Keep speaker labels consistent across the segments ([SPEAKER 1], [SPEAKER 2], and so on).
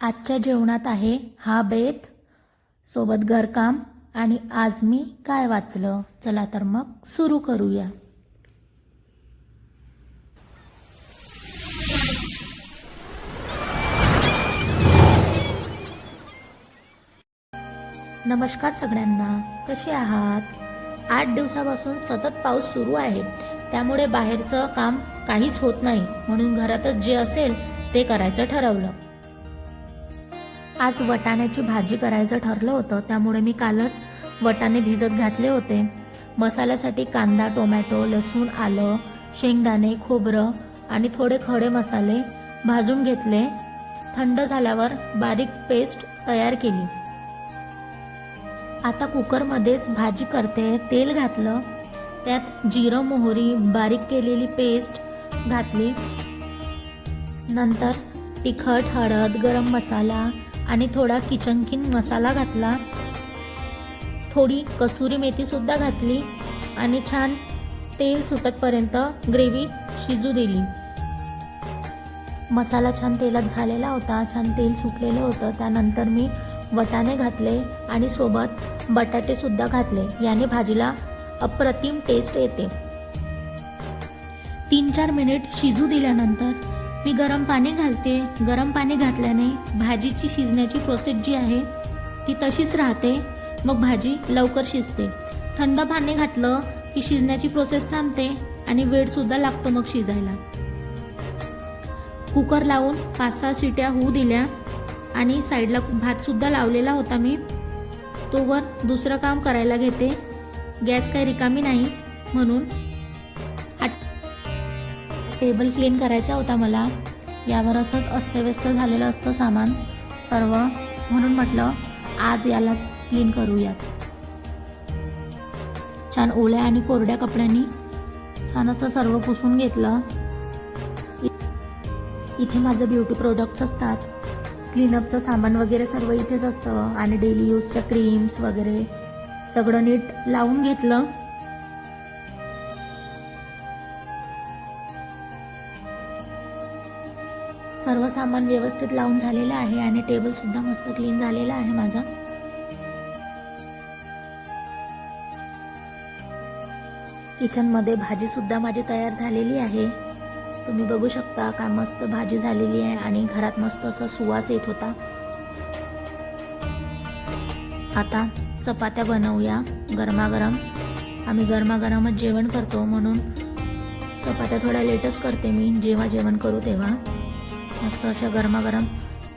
[SPEAKER 1] आजच्या जेवणात आहे हा बेत सोबत घरकाम आणि आज मी काय वाचलं? चला तर मग सुरू करूया. नमस्कार सगळ्यांना कसे आहात? आठ दिवसापासून सतत पाऊस सुरू आहे. त्यामुळे बाहेरचं काम काहीच होत नाही. म्हणून घरातच जे असेल ते करायचं ठरवलं. आज वटाण्याची भाजी करायचं ठरलं होतं त्यामुळे मी कालच वटाणे भिजत घातले होते. मसाल्यासाठी कांदा टोमॅटो लसूण आलं शेंगदाणे खोबरं आणि थोडे खडे मसाले भाजून घेतले. थंड झाल्यावर बारीक पेस्ट तयार केली. आता कुकरमध्येच भाजी करते. तेल घातलं. त्यात जिरं मोहरी बारीक केलेली पेस्ट घातली. नंतर तिखट हळद गरम मसाला आणि थोडा किचन किंग मसाला घातला. थोडी कसुरी मेथीसुद्धा घातली आणि छान तेल सुटतपर्यंत ग्रेव्ही शिजू दिली. मसाला छान तेलात झालेला होता छान तेल सुटलेलं होतं. त्यानंतर मी वटाणे घातले आणि सोबत बटाटेसुद्धा घातले. याने भाजीला अप्रतिम टेस्ट येते. तीन चार मिनिट शिजू दिल्यानंतर मी गरम पाणी घालते. गरम पाणी घातल्याने भाजीची शिजण्याची प्रोसेस जी आहे ती तशीच राहते. मग भाजी लवकर शिजते. थंड पाणी घातलं की शिजण्याची प्रोसेस थांबते आणि वेळसुद्धा लागतो मग शिजायला. कुकर लावून पाच सहा सिट्या होऊ दिल्या आणि साईडला भातसुद्धा लावलेला होता मी. तोवर दुसरं काम करायला घेते. गॅस काही रिकामी नाही म्हणून टेबल क्लीन करायचा होता मला. यावर असंच अस्तव्यस्त झालेलं असतं सामान सर्व. म्हणून म्हटलं आज यालाच क्लीन करूयात. छान ओल्या आणि कोरड्या कपड्यांनी छान असं सर्व पुसून घेतलं. इ- इथे माझं ब्युटी प्रोडक्ट्स असतात. क्लीनअपचं सामान वगैरे सर्व इथेच असतं. आणि डेली यूजच्या क्रीम्स वगैरे सगळं नीट लावून घेतलं. सर्व सामान व्यवस्थित लावून झालेलं आहे आणि टेबल सुद्धा मस्त क्लीन झालेला आहे माझा. किचनमध्ये भाजी सुद्धा माझी तयार झालेली आहे. तुम्ही बघू शकता काय मस्त भाजी झालेली आहे आणि घरात मस्त असा सुवास येत होता. आता चपात्या बनवूया गरमागरम. आम्ही गरमागरमच जेवण करतो म्हणून चपात्या थोड्या लेटच करते मी. जेव्हा जेवण करू तेव्हा. मस्त अशा गरमागरम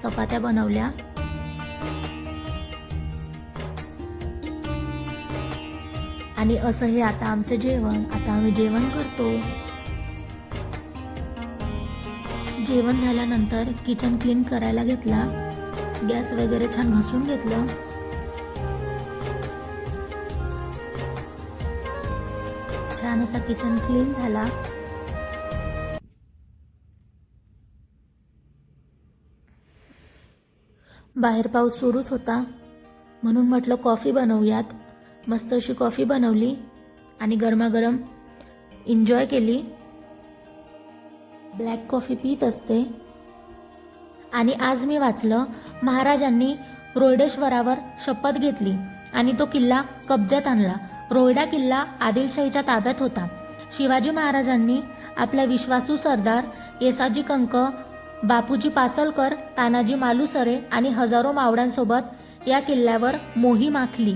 [SPEAKER 1] चपात्या बनवल्या. आणि असं हे आता आमचं जेवण. आता आम्ही जेवण करतो. जेवण झाल्यानंतर किचन क्लीन करायला घेतला. गॅस वगैरे छान घासून घेतलं. छान असा किचन क्लीन झाला. बाहेर पाऊस सुरूच होता. म्हणून म्हटलं कॉफी बनवूयात. मस्त अशी कॉफी बनवली आणि गरमागरम एन्जॉय केली. ब्लॅक कॉफी पित असते. आणि आज मी वाचलं महाराजांनी रोयडेश्वरावर शपथ घेतली आणि तो किल्ला कब्जात आणला. रोयडा किल्ला आदिलशाहीच्या ताब्यात होता. शिवाजी महाराजांनी आपला विश्वासू सरदार येसाजी कंक बापूजी पासलकर तानाजी मालुसरे आणि हजारो मावळ्यांसोबत या किल्ल्यावर मोहीम आखली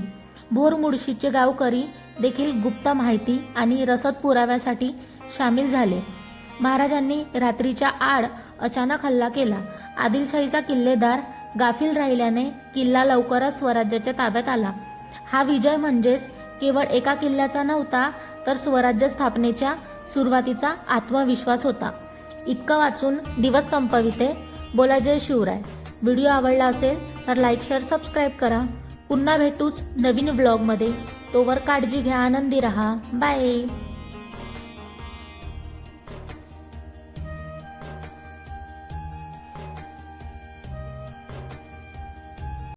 [SPEAKER 1] भोर मुळशीचे गावकरी देखील गुप्त माहिती आणि रसद पुराव्यासाठी सामील झाले. महाराजांनी रात्रीच्या आड अचानक हल्ला केला. आदिलशाहीचा किल्लेदार गाफील राहिल्याने किल्ला लवकरच स्वराज्याच्या ताब्यात आला. हा विजय म्हणजेच केवळ एका किल्ल्याचा नव्हता तर स्वराज्य स्थापनेच्या सुरुवातीचा आत्मविश्वास होता. इतकं वाचून दिवस संपविते. बोला जय शिवराय. व्हिडिओ आवडला असेल तर लाईक शेअर सबस्क्राईब करा. पुन्हा भेटूच नवीन ब्लॉगमध्ये तोवर काळजी घ्या आनंदी रहा. बाय